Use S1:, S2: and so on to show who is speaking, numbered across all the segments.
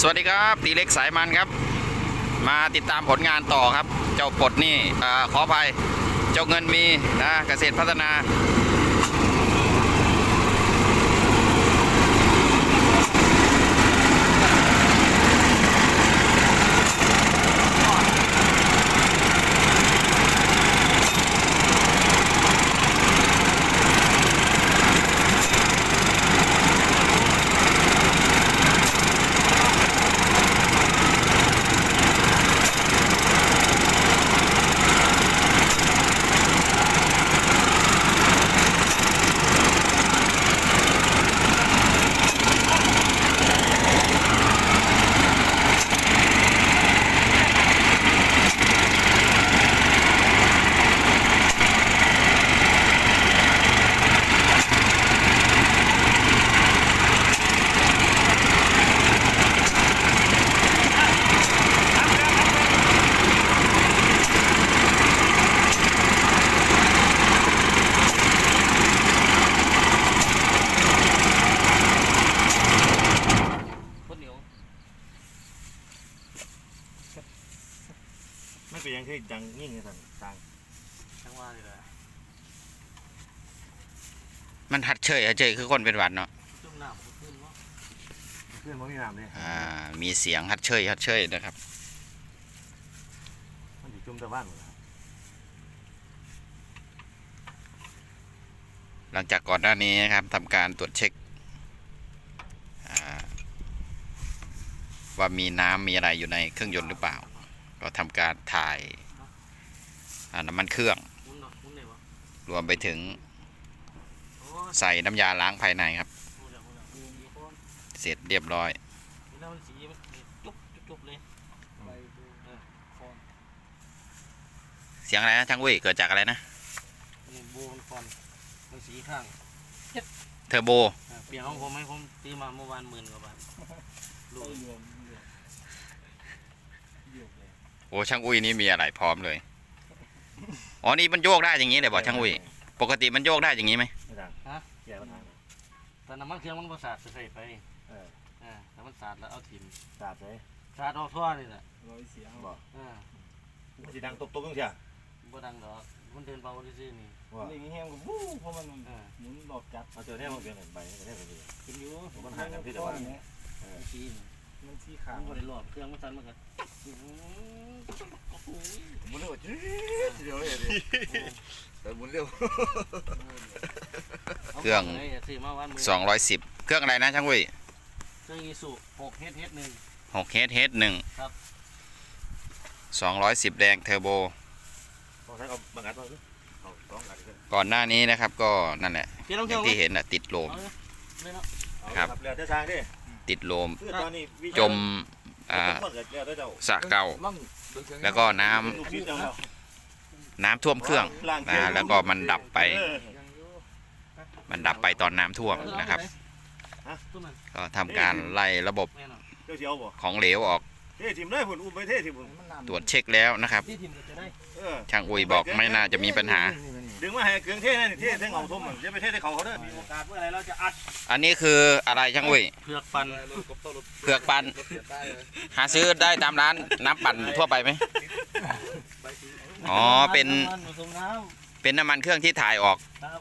S1: สวัสดีครับตีเล็กสายมันครับ มาติดตามผลงานต่อครับ เจ้าปลดนี่อขออภัย เจ้าเงินมีนะเกษตรพัฒนา
S2: คนเหนียว
S3: ไม่เป็นยังคือดังยิ่งเลยสั่งต่าง
S2: ทั้งว่าเลยแหละ
S1: มันหัด เฉยหัดเฉยคือคนเป็นหวัดเนาะ
S2: จุ่มน้ำขึ้นเนาะ
S3: เพื่อนมันมีน้ำเลย
S1: อ่า มีเสียงหัดเฉยหัดเฉยนะครับ
S3: มันอยู่จุ่มแต่บ้านหมดแล้ว
S1: หลังจากก่อนหน้านี้นะครับทำการตรวจเช็คอ่าว่ามีน้ำมีอะไรอยู่ในเครื่องยนต์หรือเปล่า ก็ทำการถ่ายอ่าน้ำมันเครื่อง
S2: หมุนเนาะหมุนเลยวะ
S1: รวมไปถึง
S2: โอ้ย
S1: ใส่น้ำยาล้างภายในครับ
S2: หมุนแล้วหมุนแล้วหมุนอีกคน
S1: เสร็จเรียบร้อย
S2: นี่แล้วมันสีมันจุ๊บจุ๊บจุ๊บเลยไปดูเออฟอน
S1: เสียงอะไรนะช่างอุ้ยเกิดจากอะไรนะ
S2: นี่บูมันฟอนมันสีข้าง
S1: เทอร์โบ
S2: อ่าเปลี่ยนของผมให้ผมซื้อมาเมื่อวานหมื่นกว่าบาทลูก
S1: โอ้ช่างอุ้ยนี่มีอะไรพร้อมเลย อ๋อนี่มันโยกได้อย่างนี้เลยบอกช่างอุ้ย ปกติมันโยกได้อย่างนี้ไหม
S3: ไม่ดังแย่ปัญหา
S2: แต่น้ำมันเครื่องมันประสาดใส่ไป
S3: เออ
S2: อ่าแต่มันสาดแล้วเอาถิ่ม
S3: สาดเลย
S2: สาดออกท่อนี่แหละ
S3: บอก
S2: อ่า
S3: มันจะดังตบๆต้องเชีย
S2: บ่ดังดอกมันเดินเบาซื่อๆนี่
S3: ว่า
S4: นี่แห้งก็วู้เพราะมัน
S2: อ่า
S4: หมุนหลอดจัด
S3: เอาเจอแท้มันเปลี่ยนใบแต่แท้มันดี
S2: ขึ้นอยู่
S3: มันห่างกันที่แต่ว่า
S4: เนี่ย
S2: สีนี่
S4: มันสี
S2: ขา
S4: ขาว
S2: วบ่ได้รอบเครื่องมันสั่นมันก็อื้อหือโอ้โห
S3: มันเร็วจี๊ดเดียวเลยดิแต่มันเร็ว
S1: เครื่องา
S2: ไปลยซื้อมาวันมือ
S1: 210 เครื่องอะไรนะช่างอุ้ย
S2: เครื่องอีสุ6 h h 1
S1: 6 h h 1
S2: ครับ
S1: 210แดงเทอร์โบ
S3: ต้องใช้เอาบางอัดมาเอาสองอัดเลย
S1: ก่อนหน้านี้นะครับก็นั่นแหละ
S2: เปลี่ยนน้ำ
S1: อ
S2: เครื่
S1: ย่า
S2: อง
S1: งที่เห็นน่ะติดโลม
S2: เอาเลยเลยเนาะ
S1: ครับ
S3: เรือเจ้าช้างดิ
S1: ติดโลม
S3: คือตอนนี้
S1: จมอ่า
S3: คนกับเรือเจ้า
S1: สระเก่า แล้วก็น้ำ
S3: ลูกศิษย์เจ้าเรา
S1: น้ำท่วมเครื่องนะแล้วก็มันดับไป
S3: เออ
S1: มันดับไปตอนน้ำท่วมนะครับ
S2: ตุ้มมัน
S1: ก็ทำการไล่ระบบ
S2: แม่นอน
S3: เจ้าเสียวบ่
S1: ของเหลวออก
S3: เท่ทิมเลยผุนอุ้มไปเท่ทิมผุน
S4: มันน้ำ
S1: ตรวจเช็คแล้วนะครับ
S2: ที่ทีมก็จะได้
S3: เออ
S1: ช่างอุ้ยบอกไม่น่าจะมีปัญหา
S3: ดึงมาให้เกลืองเท่นั่นนี่เท่เท่เงาทุ่มอย่าไปเท่เท่เขาเขาเด้อ
S2: มีโอกาสเมื่อไหรเราจะอัด
S1: อันนี้คืออะไรช่างอุ้ย
S2: เผือกปั่น
S1: เผือกปั่นหาซื้อได้ตามร้านน้ำปั่นทั่วไปไหมอ๋อเป็นำ
S2: มัผสมน้
S1: เป็นน้ำมันเครื่องที่ถ่ายออกำ
S2: ครับ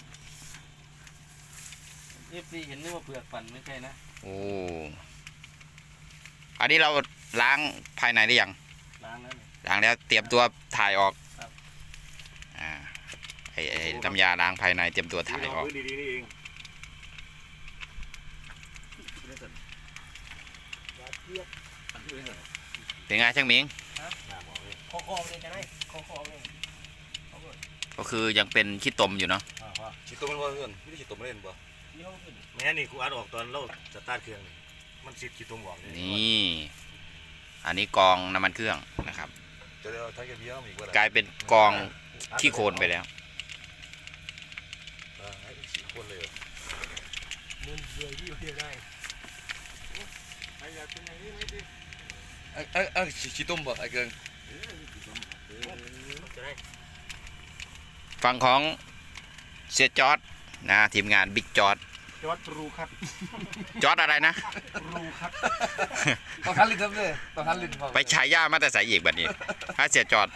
S2: เอฟซีเห็นนึกว่าเผือกปั่นไม่ใช่นะ
S1: โอ้อันนี้เราล้างภายในได้ยัง
S2: ล้างแล้วนี่
S1: ล้างแล้วเตรียมตัวถ่ายออก
S2: ครับ
S1: อ่า ไอ้ไอ้น้ำยาล้างภายในเตรียมตัวถ่ายออก
S3: ดีๆนี่เอง
S1: เป็นไงช่างหมิง
S2: คอคอเลยจะได้คอคอเลย
S1: ก็คือยังเป็นขี้ตมอยู่เนาะ
S2: อ่าว่า
S5: ฉีดตัวมันบ่เพื่อนไม่ได้ฉีดตัวมันเล่นบ่
S2: ยี่ห้ออื่น
S3: แม่นี่กูอัดออกตอนเราสตาร์ทเครื่องนี่มันสิบกี่ตุ้มบอกเลย
S1: นี่ อันนี้กองน้ำมันเครื่องนะครับ
S5: จะได้เอาทั้งแกเบียร์มาอีกว่า
S1: กลายเป็นกองขี้โคลนไปแล้ว
S5: ให้อีกสี่คนเลยเหรอ
S2: มึนเบื่อที่อยู่ที่ได้
S5: ไอ้ไอ้ไอ้ฉีดต้มบ่ไอ้เกิง
S2: จะได้
S1: ฝั่งของเสียจอร์ดนะทีมงานบิ๊กจอร์ด
S3: จอดรูคัด
S1: จอดอะไรนะ
S3: รูคัด
S5: ต้องทันลิ้นครับเลยต้องทันลิ้น
S1: ไปฉายามาแต่ใส่อีกบัดนี้ถ้าเสียจอด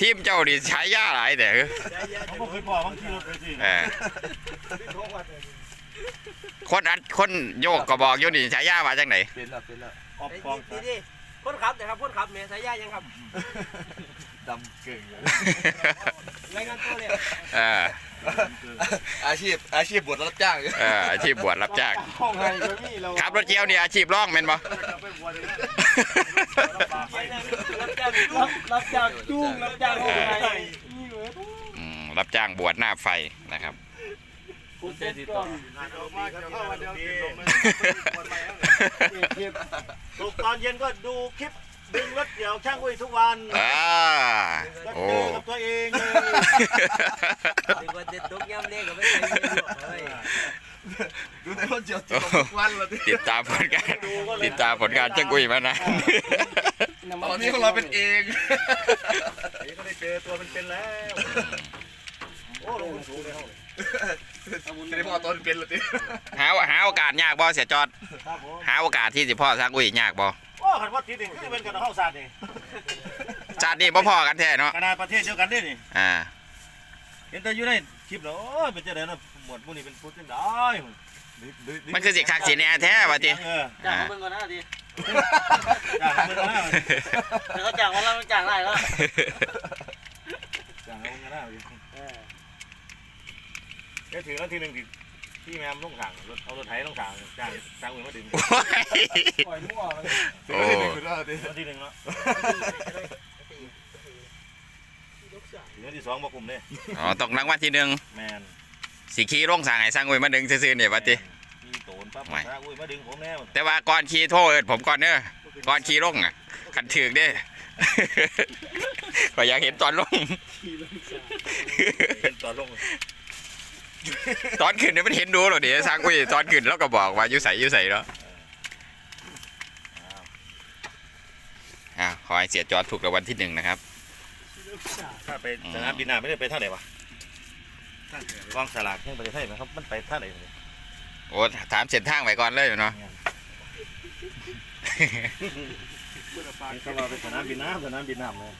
S1: ทีมเจ้าดิฉายาหลายแต่
S3: เขาบอกเคยบอกบางทีรถไปสิ
S1: เออคนอัดคนโยกก็บอกอยู่นี่ฉายาว่าจังไหน
S5: เป็นแล้วเป็นแล้ว
S3: ออก
S2: ไอ้
S3: ฟอง
S2: นี่นี่คนขับนะครับคนขับเมียสายยายังครับ
S5: ดำเก่งเลย
S2: รายงานตัวเลย
S1: เออ
S5: อาชีพอาชีพบวชรับจ้าง
S1: เอออาชีพบวชรับจ้าง
S3: ห้องไงก็มีเรา
S1: ขับรถเกียวนี่อาชีพร่องเป็นบ่
S3: ไปบวชเลยนะ
S2: รับจ้างรับรับจ้างจูงรับจ้างโอ้ย
S1: อืมรับจ้างบวชหน้าไฟนะครับ
S2: คุณเสร็จก่อน
S3: เอามาเดี๋ยวเข้ามาเดี๋ยวติดลมเลยบวชใหม่แล้วเนี่ยตกตอนเย็นก็ดูคลิป ดึงรถเดี๋ยวช่างอุ้ยทุกวัน
S1: อ่า
S3: ก็
S1: โอ้
S3: เจอกับตัวเองเลย
S2: ดีกว่าเด็ดตุกย่ำเลี้ยก็ไม่เคยเลี้ยงหรอกเฮ้ย
S5: ดูในรถเจียวจีบทุกวันเลย
S1: ติดตามผลงานติดตามผลงานจังกุยมานาน
S5: ตอนนี้ของเราเป็นเอง
S3: นี่ก็ได้เจอตัวเป็นๆแล้ว โอ้ลงสูงเลยห้อง
S5: จะได้พ่อตอนเป็นเลยที
S1: หาหาโอกาสยากบ่เสียจอด
S3: ครับผม
S1: หาโอกาสที่สิพ่อสักอุ้ยยากบ่
S3: โอ้ขันวัดทีหนึ่งที่เป็นกันห้องศาสตร์นี่
S1: ชาตินี้บ่พ่อกันแท้เนาะ
S3: ขนาดประเทศเดียวกันนี่นี่
S1: อ่า
S3: เห็นแต่อยู่ในคลิปแล้วโอ้ยเป็นเจ้าเดินนะหมวดผู้นี้เป็นผู้จังได้
S1: มันคือสิคักสิแน่แท้ว่าติ
S3: เออ
S2: จ้างเขาเบิ่งก่อนนะดิ
S3: จ้างมันก็ได้
S2: เดี๋ยวเขาจ้างวันละมันจ้างได้แล้ว
S3: จ้างมันก็ได้เดี๋ยวถึงแล้วทีหนึ่งที่ ที่แม่ลงถังรถเอารถไถลงถังจ้างจ้างมือมาดึง
S1: โอ้ย
S4: ปล่อยมั่วเลย
S1: โอ้
S3: แล้วทีหนึ่งเนาะถึงแล้วที่สองมากลุ่มเนี่ย
S1: อ๋อตกรางวัลที่หนึ่ง
S3: แมน
S1: สิขี่ลงสร้างให้สร้างอุ้ยมาดึงซื่อๆนี่ว่าติ
S3: มีโตนปั๊บ
S1: ไม่
S3: จ้างอุ้ยมาดึงผมแน่
S1: แต่ว่าก่อนขี่โทษเอิ้นผมก่อนเด้อก่อนขี่ลงอะคันถึกเด้ก็อยากเห็นตอนลง
S3: เป็นตอนลง
S1: ตอนขึ้นเนี่ยมันเห็นดูหรอเดี๋ยวสร้างอุ้ยตอนขึ้นแล้วก็บอกว่าอยู่ใส่อยู่ใส่เนาะอ่าขอให้เสียจอดถูกรางวัลที่หนึ่งนะครับ
S3: ถ้าไปสนามบินหน้าไม่ได้ไปท่าไหนวะกองสลากแห่งประเทศไทยไหมครับมันไปท่าไหน
S1: โอ้ถามเส้นทางไว้ก่อนเลยเนาะ
S3: เขาว่าไปสนามบินน้ำสนามบินน้ำเลย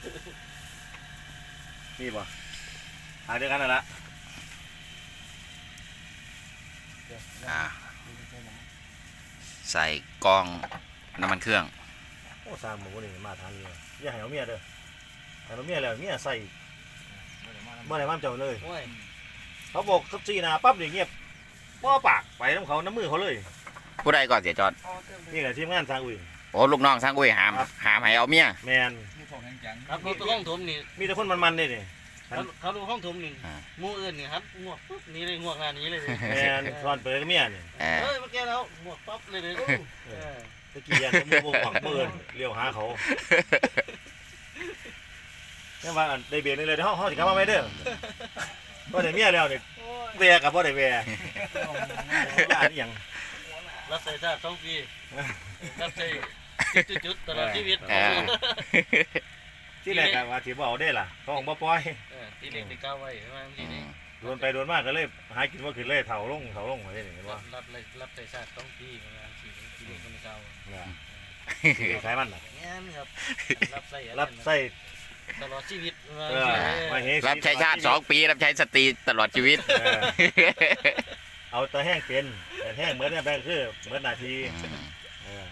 S3: นี่ป่ะหาเดียวกันนั่นละ
S1: อ่าใส่กล้องน้ำมันเครื่อง
S3: โอ้สามหมูนี่มาทานเลยอย่าให้เอาเมียเด้อให้เอาเมียแล้วเมียใส่เมื่อไหร่มั่นเจ้าเลย
S2: โอ้ย
S3: เขาบอกสักสี่นาปั๊บอย่างเงียบป้อปากไปน้ำเขาน้ำมือเขาเลย
S1: ผู้ใดก่อนเสียจอด
S3: นี่แหละทีมงานสร้างอุ้ย
S1: โอ้ลูกน้องสร้างอุ้ยหามหามให้เอาเมีย
S3: แมน
S2: ครับเขาตัวห้องถมนี่
S3: มีแต่คนมันๆนี่นี่
S2: เขาเขาดูห้องถมนี่งูอื่นนี่ครับงวกปุ๊บนี่เลยงวกหน้านี้เลย
S3: แมนตอนเปิดกับเมียนี่
S1: เออ
S2: เฮ้ยเมื่อกี้แล้วงวกปั๊บเลยเลยเออ
S3: ตะกี้ยันมือวงหวังเบิร์นเลี้ยวหาเขาเนี่ยว่าอันได้เบียร์นี่เลยห้องห้องสิครับว่าไม่เด้อว่าได้เมียแล้วเนี่ยเบียกับว่าได้เบียร์ญาติอหย่าง
S2: รับใส่ชาติสองปีรับใส่จุดๆตลอดชีวิต
S1: เออ
S3: ที่แรกอะว่าสิบ่เอาได้ล่ะเขาของบ่ปล่อย
S2: เออที่เด็กได้ก้าวไว้ประมาณ
S1: อื
S2: ที่นี่
S1: ม
S3: โดนไปโดนมากก็เลย หากินว่าขึ้นเลยเถาลงเถาลงไว้นี่เห็น
S2: รั
S3: ว่า
S2: บรับเลยรับใส่ชาติสองปีประมาณที่ที่เด็กคนเก่า
S3: ใช้มันน่ะ
S2: แง่นครับรับใส่
S3: รับใส่
S2: ตลอดชีวิตประมาณ
S3: เอ
S2: ที่
S3: อ
S2: นี่
S3: มาเฮ้
S1: รับใช้ชาติสองปีรับใช้สตรีตลอดชีวิต
S3: เออเอาแต่แห้งเป็นแต่แห้งเหมือนเนี่ยแบงคือเหมือนนาทีเออ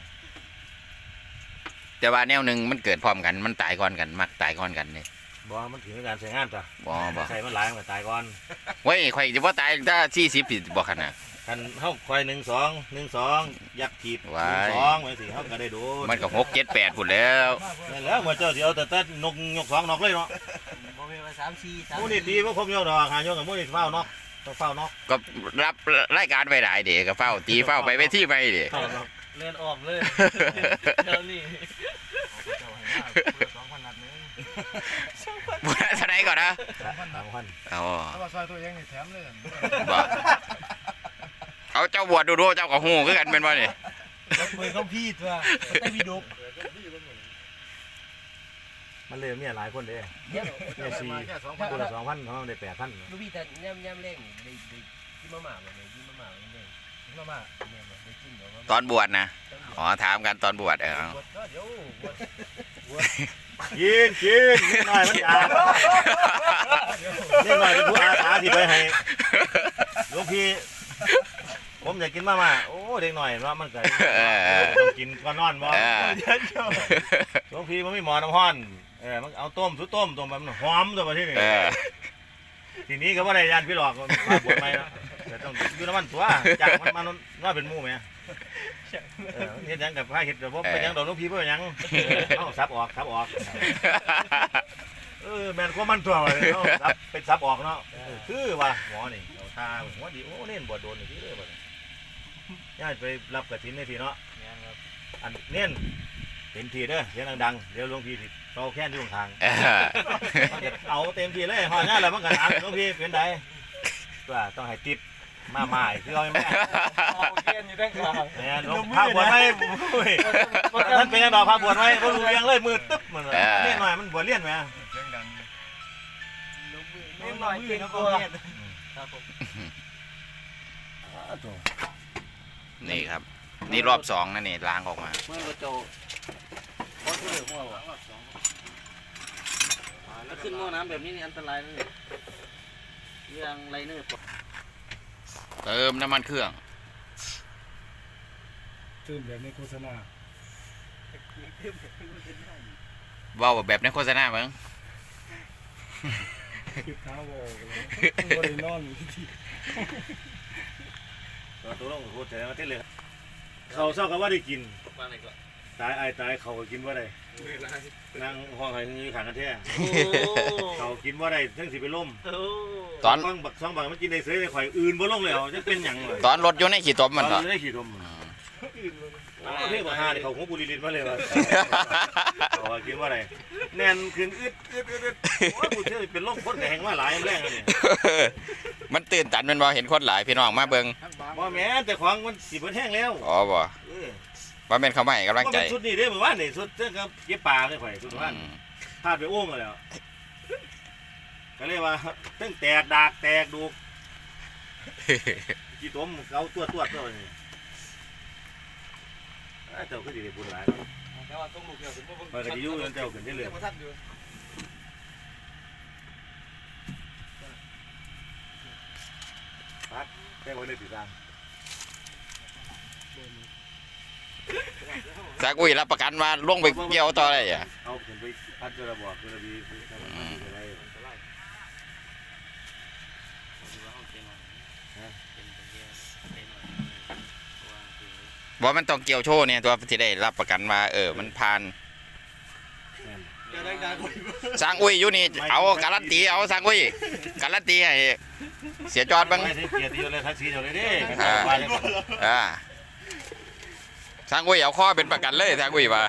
S1: แต่ว่าแนวหนึ่งมันเกิดพร้อมกันมันตายก่อนกันมักตายก่อนกันนี่
S3: บ่มันถึงการใช้งานจ้ะ
S1: บ่บ่
S3: ใส่มันหลายมันตายก่อน
S1: เว้ยข่อยจะว่าตายถ้าสี่สิบปีบ่ขนาด
S3: คันเฮาควายหนึ่งสองหนึ่งสองยักษ์ถีบห
S1: ว้าย
S3: นึ่งสองไว้สิเฮาก็ได้โดน
S1: มันก็หกเจ็ดแปดพุ่นแล้ว
S3: นั่นแหล้วว่าเจ้าสิเอาแต่แต่นกยกสองนกเลยเนาะ
S2: บ่มีมาสามสี่สาม
S3: หมูนี่ดีบ่ครบยกดอกหายกกับหมูนี่เฝ้านกต้องเฝ้านก
S1: ก็รับรายการไปหลายเด็กก็เฝ้าตีเฝ้าไปไปที่ไปเด็ก
S3: เฝ้านก
S2: เลื่อนออกเลยเดี๋ยวนี้
S4: สองพันนัดนึง
S1: เท่าไหนก่อนนะ
S3: สามพัน
S1: อ๋อ
S4: ถ้าว่าซอยตัวเองนี่แถมเลย
S1: บ่เอาเจ้าบวชดูดูเจ้ากับหูคือกันเป็นบ่นี่
S4: มือเขาพี่ตัวแต่มีดุก
S3: มันเลยเมียหลายคนเด้
S4: เดี๋ยว
S3: เมียสี่
S4: แค่สองพัน
S3: คนละสองพันเขาได้แปดพัน
S6: ลูกพี่แต่ย่ำย่ำเร่งได้ได้ที่มาหมาเลยที่มาหมาเลย
S4: มามาเนี่ยได้กินเดี๋ยวมา
S1: ตอนบวชนะอ๋อถามกันตอนบวชเออ เอา
S4: บวชก็เดี๋ยวบวช
S3: กินกินนิดหน่อยมันอานิดหน่อยเป็นผู้อาสาที่ไปให้หลวงพี่ผมอยากกินมาม่าโอ้เด็กหน่อยว่ามันก็ต้องกินก่อนนอนบ่
S1: เออ
S3: หลวงพี่มันไม่หมอน้ำห้อนเออมันเอาต้มสุดต้มต้มแบบมันหอมตัวมาที่นี่
S1: เออ
S3: ทีนี้ก็ว่าได้ยานพี่หลอกมันมาบวชใหม่เนาะแต่ต้องอยู่น้ำมันตัวจากมันมันว่าเป็นหมู่ไหม เออเฮ็ดหยังกับพาเฮ็ดเดี๋ยวบ่เป็นหยังดอกหลวงพี่บ่เป็นหยังเอ้าซับออกซับออก เออแมนก็มันตัวเลยเนาะซับเป็นซับออกเนาะเออคือว่าหมอนี่เอาตาหัวดีโอ้เล่นบวชโดนนี่เลยบ่เนี่ยย่าไปรับกระถินในทีเนาะอันเน้นเต็มทีเด้อเสียงดังๆเดี๋ยวหลวงพี่สิเป่าแค้นอยู่ข้าง
S1: เออ
S3: ๆมันจะเอาเต็มทีเลยหอหน้าแล้วมันก็ถามหลวงพี่เป็นไดตัวต้องให้ติด มาใหม่คือเอาไม่
S4: เอาเกียนอยู่ด้านกลาง
S3: แม่นหลวงพาบวชไหมโอ้ยท่านเป็นยังดอกพาบวชไหมบ่รู้เรื่องเลยมือตึ๊บมันเล่นหน่อยมันบวชเลี้ยนไหม
S4: เสียงดัง
S3: นิดหน่อยเก่งกว่า
S2: ครับผม
S1: นี่ครับ นี่รอบสองนะนี่ล้างออกมา
S2: เมื่อกระโจเพราะที่เหลือหัววะแล้วขึ้นหม้อน้ำแบบนี้นี่อันตรายนะเนี่ยเรื่องไรเนอร์
S1: เติมน้ำมันเครื่อง
S4: ตื่นแบบในโฆษณา
S1: เว่าแบบในโฆษณามั้ง
S4: คิดเท้าวอเลยบริโนอนที่
S3: ตัวลงโคตรแต่มาเต้นเลย เขาเศร้ากับว่าได้กิน
S2: มาไหนก่อน
S3: ตายอายตายเขาก็กินว่าได้ นั่งห้องไห้นี่ขังกันแท้
S2: โอ้
S3: เขากินว่าได้ทั้งสิไปล่ม
S2: โห
S1: ตอน
S3: ฟังบักสองบักมันกินได้เสยได้ข่อยอื่นบ่ลงเลยเอาจะเป็นหยังเลย
S1: ตอนรถอยู่ในขี่ตมมัน
S3: ต
S1: เหร
S3: อ
S1: อน
S3: ได้ขี่ลมโอ้เรียกว่าหานี่เขาคงบุรีลินมาเลยว่าเขาว่ากินว่าได้แน่นขึ้นอึดอึดอึดอึดโอ้ยผู้เชี่ยวเป็นลมคนก็แหงมาหลายแรงอันนี้
S1: มันตื่นตันแมันบ่เห็นคนหลายพี่น้องมาเบิ่ง
S3: บ่แม่นแต่ของมันสิเบิดแห้งแล้ว
S1: อ๋อบ่
S3: เออ
S1: ว่าเป็นเขาไม่กำลัง
S3: บ่
S1: ใจ
S3: เป็นชุดนี้เด้อเมื่อวานนี่ชุดเจ้ากับเก็บปลาเลยข่อยชุดเมื่อวาน
S1: อืม
S3: พาดไปโอ้งมาแล้วก็เลยว่าตั้งแตกดากแตกดูกกี่ต้มเอาตัวตัวตัวนี่อ้าเจ้าก็ดีได้บุญหลายเนาะ
S5: แต่ว่าต้องลูกเดียวถึงว่า
S3: ไปก็จะอยู่กันเจ้าขึ้นได้เลย
S5: มาทันอยู่
S3: แค่ไว้ในตีสร้าง
S1: จากอุ้ยรับประกันว่าลงไปเกี่ยวต่อได้อะ
S3: เอาขึ้นไปพัดกระบอกกระบีทำอะไร
S1: ว่ามันต้องเกี่ยวโชว์เนี่ยตัวที่ได้รับประกันว่าเออมันผ่าน
S5: เดี๋ยวได้การคุย
S1: สร้างอุ้ยอยู่นี่เอาการันตีเอาสร้างอุ้ยการันตีให้เสียจอดบ้าง
S3: ไม่ใช่เกียรติเลยทักซี่เจ้าเลยเด้
S1: อ่า
S3: ว่าเลย
S1: อ่า สร้างอุ้ยเอาข้อเป็นประกันเลยสร้างอุ้ยว่า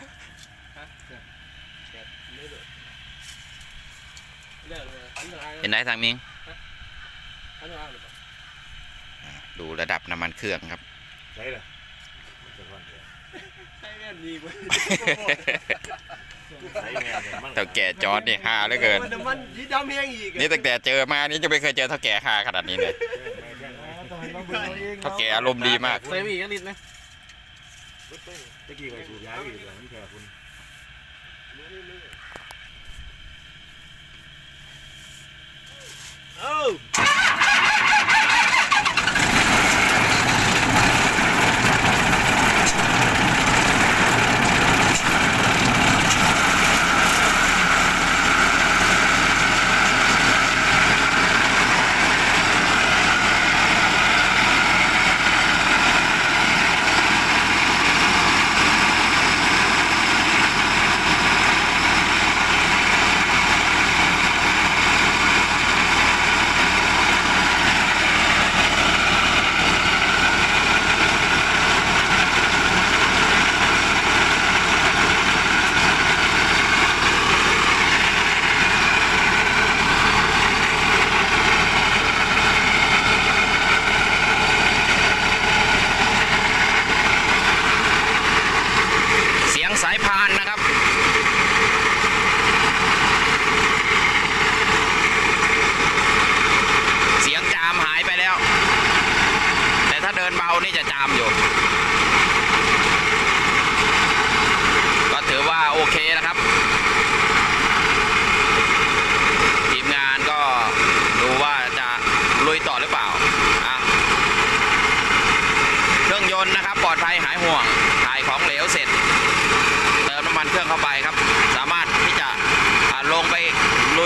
S2: เรื่องเลยอันตราย
S1: เป็นไงทางมิง
S2: อันตรายหรือเปล่า
S1: ดูระดับน้ำมันเครื่องครับ
S3: ใช่เลยจะก่อนเถอะ
S2: ใช่แม่ดีเว้ย
S3: ใช่แม่เดี๋ยวมัน
S1: เท่าแก่จอดนี่ฮาเหลือเกิน
S2: มันมันยีดำเพียงอีก
S1: นี่ตั้งแต่เจอมานี่จะไม่เคยเจอเท่าแก่ฮาขนาดนี้เลย
S4: ต้องให้มาเบิ่งเอาเอง
S1: เท่าแก่อารมณ์ดีมาก
S2: ใส่ไปอีกนิดนะ
S3: ตะกี้ไปสูบยาอยู่เลย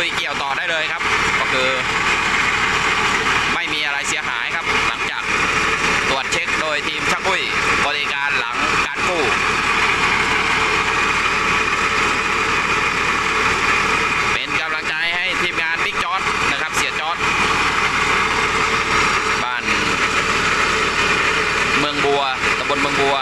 S3: ยเกี่ยวต่อได้เลยครับ ก็คือ ไม่
S1: มีอะไรเสียหายครับ หลังจากตรวจเช็คโดยทีมชักอุ้ยบริการหลังการกู้เป็นกำลังใจให้ทีมงานบิ๊กจอดนะครับ เสียจอดบ้านเมืองบัวตำบลเมืองบัว